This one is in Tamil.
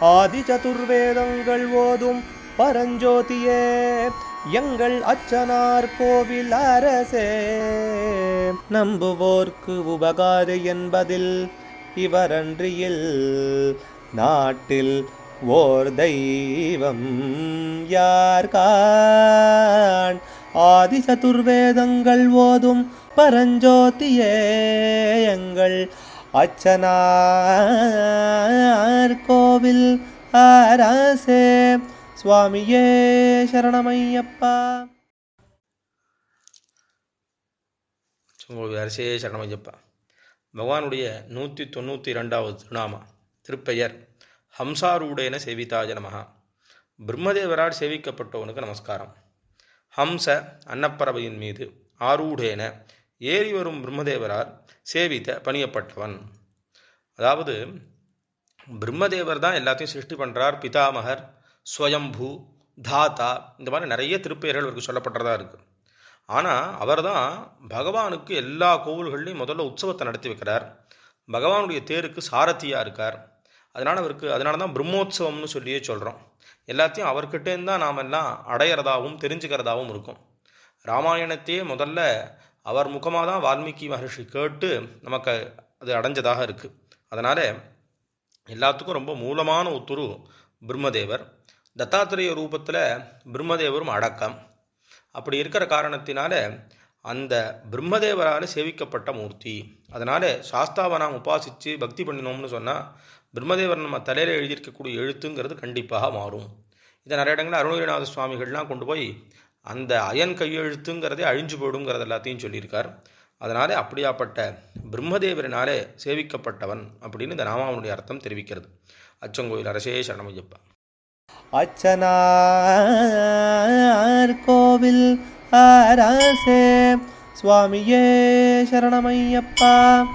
ஆதி சதுர்வேதங்கள் ஓதும் பரஞ்சோதியே எங்கள் அச்சனார் கோவில் அரசே. நம்புவோர்க்கு உபகாரி என்பதில் இவரன்றியில் நாட்டில் ஓர் தெய்வம் யார் காண் ஆதி சதுர்வேதங்கள் ஓதும் பரஞ்சோதியே எங்கள் அச்சனார் கோவில் அரசே சுவாமியே சரணமையப்பா. உங்களுக்கு அரசே சரணமையப்பா. பகவானுடைய நூற்றி தொண்ணூற்றி ரெண்டாவது திருநாமா திருப்பெயர் ஹம்சாரூடேன சேவிதாய நமஹா. பிரம்மதேவரால் சேவிக்கப்பட்டவனுக்கு நமஸ்காரம். ஹம்ச அன்னப்பறவையின் மீது ஆரூடேன ஏறி வரும் பிரம்மதேவரால் சேவித்த பணியப்பட்டவன். அதாவது பிரம்மதேவர் தான் எல்லாத்தையும் சிருஷ்டி பண்ணுறார் பிதாமகர் ஸ்வயம்பூ தாத்தா இந்த மாதிரி நிறைய திருப்பெயர்கள் இவருக்கு சொல்லப்பட்டதா இருக்குது ஆனால் அவர் தான் பகவானுக்கு எல்லா கோவில்கள்லையும் முதல்ல உற்சவத்தை நடத்தி வைக்கிறார். பகவானுடைய தேருக்கு சாரதியாக இருக்கார். அதனால் அவருக்கு அதனால தான் பிரம்மோத்சவம்னு சொல்லியே சொல்கிறோம் எல்லாத்தையும் அவர்கிட்டேருந்து தான் நாம் எல்லாம் அடையிறதாகவும் தெரிஞ்சுக்கிறதாகவும் இருக்கும். ராமாயணத்தையே முதல்ல அவர் முகமாக தான் வால்மீகி மகர்ஷி கேட்டு நமக்கு அது அடைஞ்சதாக இருக்குது அதனால் எல்லாத்துக்கும் ரொம்ப மூலமான ஒத்துரு பிரம்மதேவர். தத்தாத்திரேய ரூபத்தில் பிரம்மதேவரும் அடக்கம். அப்படி இருக்கிற காரணத்தினால அந்த பிரம்மதேவரால் சேவிக்கப்பட்ட மூர்த்தி. அதனால் சாஸ்தாவை நாம் உபாசித்து பக்தி பண்ணினோம்னு சொன்னால் பிரம்மதேவர் நம்ம தலையில் எழுதியிருக்கக்கூடிய எழுத்துங்கிறது கண்டிப்பாக மாறும். இதை நிறைய இடங்களில் அருணகிரிநாத சுவாமிகள்லாம் கொண்டு போய் அந்த அயன் கையெழுத்துங்கிறதே அழிஞ்சு போயிடுங்கிறது எல்லாத்தையும் சொல்லியிருக்கார். அதனாலே அப்படியாப்பட்ட பிரம்மதேவரினாலே சேவிக்கப்பட்டவன் அப்படின்னு இந்த நாமாவனுடைய அர்த்தம் தெரிவிக்கிறது. அச்சங்கோயில் அரசே சரணமையப்பா அச்சனார் கோவில் அரசே சுவாமியே சரணமையப்பா